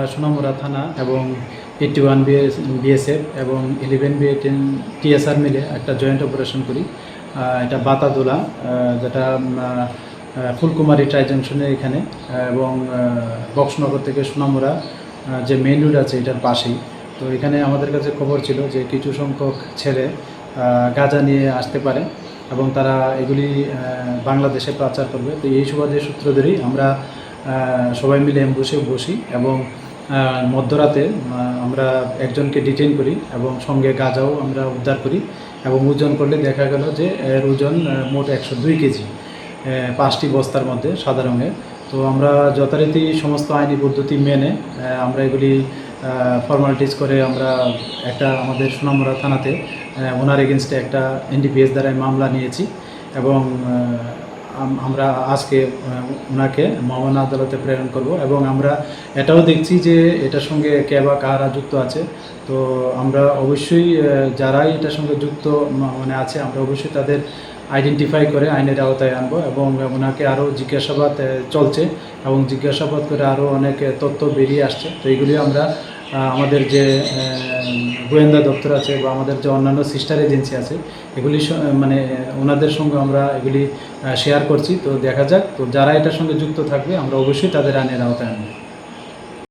সোনামুড়া থানা এবং eighty one BSF এবং ইলেভেন বি টেন টিএসআর মিলে একটা জয়েন্ট অপারেশন করি। এটা বাতাদোলা যেটা ফুলকুমারী ট্রাই জংশনের এখানে এবং বক্সনগর থেকে সোনামুড়া আহ, যে মেইন রোড আছে এটার পাশেই। তো এখানে আমাদের কাছে খবর ছিল যে কিছু সংখ্যক ছেলে গাঁজা নিয়ে আসতে পারে এবং তারা এগুলি বাংলাদেশে পাচার করবে। তো এই সুবাদের সূত্র ধরেই আমরা সবাই মিলে বসে বসি এবং মধ্যরাতে আমরা একজনকে ডিটেন করি এবং সঙ্গে গাঁজাও আমরা উদ্ধার করি এবং ওজন করলে দেখা গেল যে এর ওজন মোট একশো দুই কেজি পাঁচটি বস্তার মধ্যে সাদা রঙের। তো আমরা যথারীতি সমস্ত আইনি পদ্ধতি মেনে আমরা এগুলি ফর্মালিটিস করে আমরা একটা আমাদের সুনামরা থানাতে ওনার এগেনস্টে একটা এনডিপিএস দ্বারাই মামলা নিয়েছি এবং আমরা আজকে ওনাকে মহামান্য আদালতে প্রেরণ করব এবং আমরা এটাও দেখছি যে এটার সঙ্গে কে বা কারা যুক্ত আছে। তো আমরা অবশ্যই যারাই এটার সঙ্গে যুক্ত মানে আছে, আমরা অবশ্যই তাদের আইডেন্টিফাই করে আইনের আওতায় আনব এবং ওনাকে আরও জিজ্ঞাসাবাদ চলছে এবং জিজ্ঞাসাবাদ করে আরও অনেক তথ্য বেরিয়ে আসছে। তো এইগুলি আমরা আমাদের যে গোয়েন্দা দপ্তর আছে বা আমাদের যে অন্যান্য সিস্টার এজেন্সি আছে, এগুলি মানে ওনাদের সঙ্গে আমরা এগুলি শেয়ার করছি। তো দেখা যাক। তো যারা এটার সঙ্গে যুক্ত থাকবে, আমরা অবশ্যই তাদের আনের আওতায় আনব।